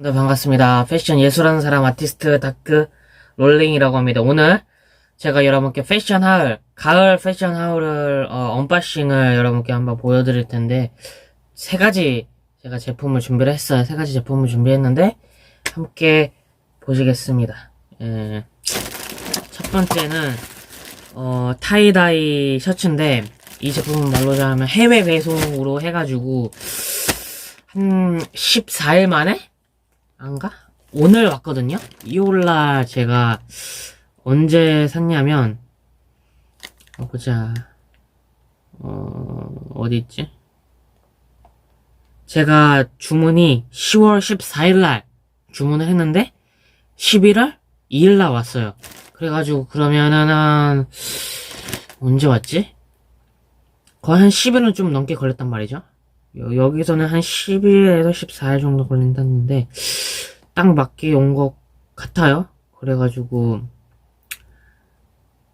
네, 반갑습니다. 패션 예술하는 사람 아티스트 다크 롤링이라고 합니다. 오늘 제가 여러분께 패션 하울, 가을 패션 하울을 어, 언박싱을 여러분께 한번 보여드릴 텐데 세 가지 제가 제품을 준비를 했어요. 세 가지 제품을 준비했는데 함께 보시겠습니다. 예. 첫 번째는 어, 타이다이 셔츠인데 이 제품은 말로 잘하면 해외 배송으로 해가지고 한 14일 만에 안가? 오늘 왔거든요? 2월날 제가 언제 샀냐면, 어, 보자. 어, 어디 있지? 제가 주문이 10월 14일날 주문을 했는데, 11월 2일날 왔어요. 그래가지고, 그러면은 한, 언제 왔지? 거의 한 10일은 좀 넘게 걸렸단 말이죠. 여- 여기서는 한 10일에서 14일 정도 걸린다는데, 딱 맞게 온 것 같아요. 그래가지고,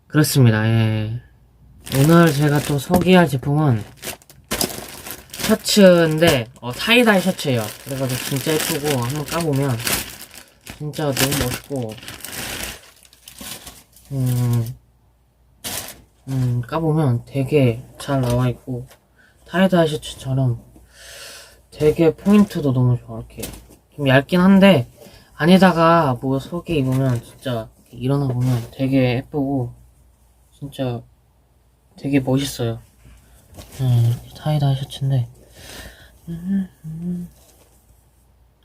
그렇습니다. 예. 오늘 제가 또 소개할 제품은 셔츠인데, 어, 타이다이 셔츠예요. 그래가지고 진짜 예쁘고, 한번 까보면, 진짜 너무 멋있고, 음, 음, 까보면 되게 잘 나와있고, 타이다이 셔츠처럼 되게 포인트도 너무 좋아, 이렇게. 좀 얇긴 한데, 안에다가 뭐 속에 입으면 진짜 일어나 보면 되게 예쁘고, 진짜 되게 멋있어요. 음, 타이다이 셔츠인데.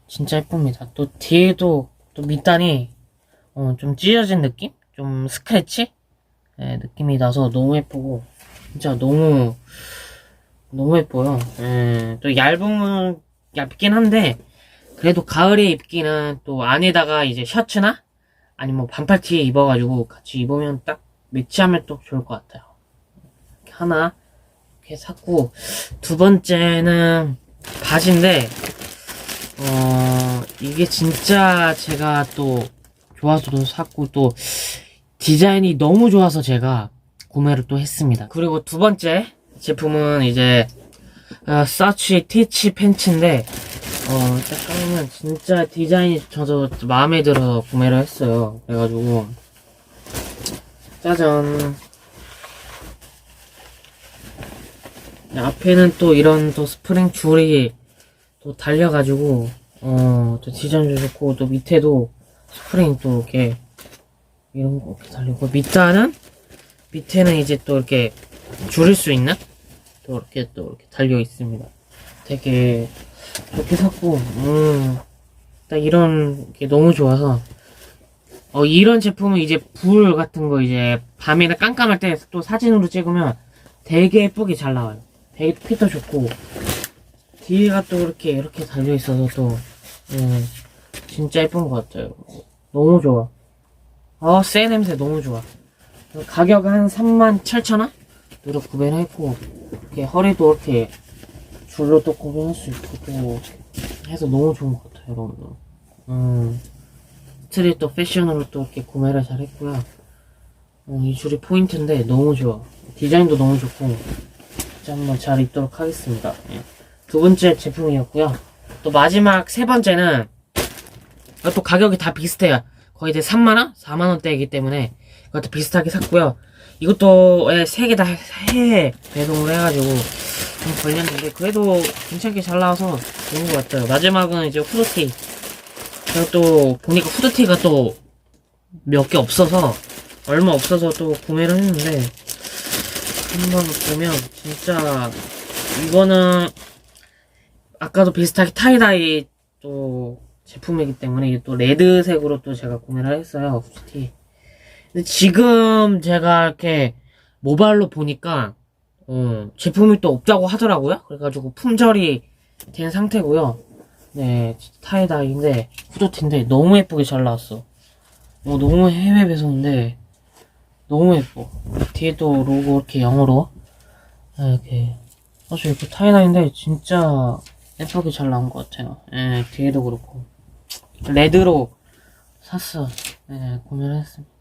진짜 예쁩니다. 또 뒤에도 또 밑단이 어, 좀 찢어진 느낌? 좀 스크래치? 예, 느낌이 나서 너무 예쁘고, 진짜 너무, 너무 예뻐요. 예, 또 얇으면 얇긴 한데, 그래도 가을에 입기는 또 안에다가 이제 셔츠나 아니면 뭐 반팔티에 입어가지고 같이 입으면 딱 매치하면 또 좋을 것 같아요. 이렇게 하나 이렇게 샀고 두 번째는 바지인데 어 이게 진짜 제가 또 좋아서 도 샀고 또 디자인이 너무 좋아서 제가 구매를 또 했습니다. 그리고 두 번째 제품은 이제 어, 사치 티치 팬츠인데 어, 딱 까보면 진짜 디자인이 저도 마음에 들어서 구매를 했어요. 그래가지고, 짜잔. 앞에는 또 이런 또 스프링 줄이 또 달려가지고, 어, 또 디자인도 좋고, 또 밑에도 스프링 또 이렇게, 이런 거 이렇게 달리고, 밑단은, 밑에는 이제 또 이렇게 줄일 수 있는? 또 이렇게 또 이렇게 달려 있습니다. 되게, 이렇게 샀고, 음, 딱 이런 게 너무 좋아서, 어, 이런 제품은 이제 불 같은 거 이제 밤에나 깜깜할 때 또 사진으로 찍으면 되게 예쁘게 잘 나와요. 되게 핏도 좋고, 뒤에가 또 이렇게, 이렇게 달려 있어서 또, 음, 진짜 예쁜 것 같아요. 너무 좋아. 어, 새 냄새 너무 좋아. 가격은 한 37,000원? 으로 구매를 했고, 이렇게 허리도 이렇게 줄로 또 구분할 수 있고 또 해서 너무 좋은 것 같아요 여러분들. 음 스트릿 또 패션으로 또 이렇게 구매를 잘 했고요. 어, 이 줄이 포인트인데 너무 좋아. 디자인도 너무 좋고 한번 잘 입도록 하겠습니다. 예. 두 번째 제품이었고요. 또 마지막 세 번째는 아, 또 가격이 다 비슷해요 거의 이제 3만원? 4만원대이기 때문에 이것도 비슷하게 샀고요 이것도 예, 세개 다 해외 배송을 해가지고 좀 걸렸는데 그래도 괜찮게 잘 나와서 좋은 것 같아요. 마지막은 이제 후드티. 제가 또 보니까 후드티가 또 몇 개 없어서 얼마 없어서 또 구매를 했는데 한번 보면 진짜 이거는 아까도 비슷하게 타이다이 또 제품이기 때문에 이게 또 레드색으로 또 제가 구매를 했어요 후드티. 근데 지금 제가 이렇게 모바일로 보니까 어, 제품이 또 없다고 하더라고요. 그래가지고 품절이 된 상태고요. 네, 타이다이인데 후드티인데 너무 예쁘게 잘 나왔어. 어, 너무 해외 배송인데 너무 예뻐. 뒤에도 로고 이렇게 영어로 네, 이렇게 사실 이렇게 타이다이인데 진짜 예쁘게 잘 나온 것 같아요. 예, 뒤에도 그렇고 레드로 샀어. 네, 구매를 했습니다.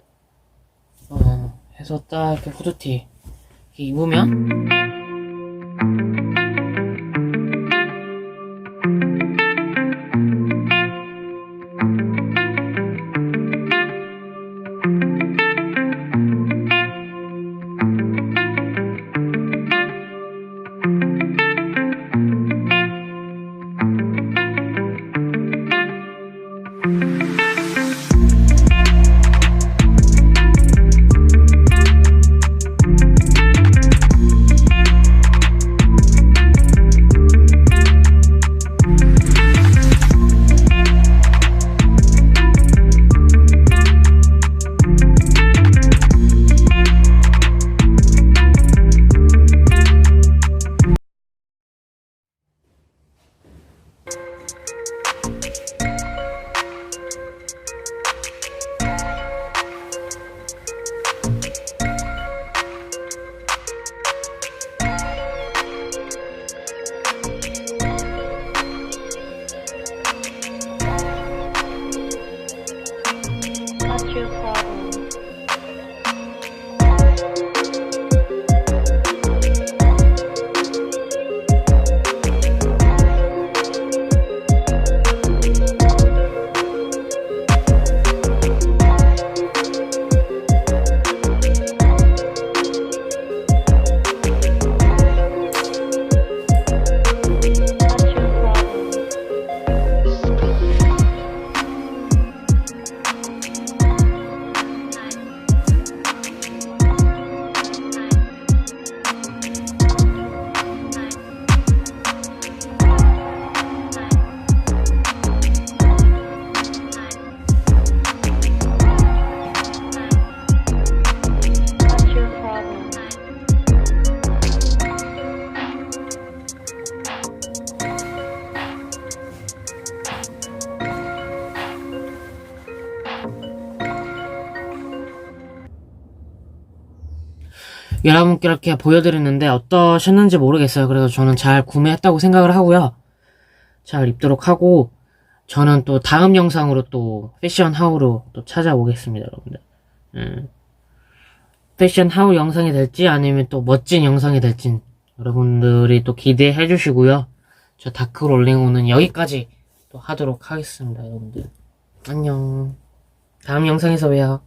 어, 해서 딱 이렇게 후드티 이렇게 입으면 여러분께 이렇게 보여드렸는데 어떠셨는지 모르겠어요. 그래서 저는 잘 구매했다고 생각을 하고요. 잘 입도록 하고 저는 또 다음 영상으로 또 패션 하우로 또 찾아오겠습니다, 여러분들. 음. 패션 하우 영상이 될지 아니면 또 멋진 영상이 될지 여러분들이 또 기대해 주시고요. 저 다크 롤링오는 여기까지 또 하도록 하겠습니다, 여러분들. 안녕. 다음 영상에서 봬요.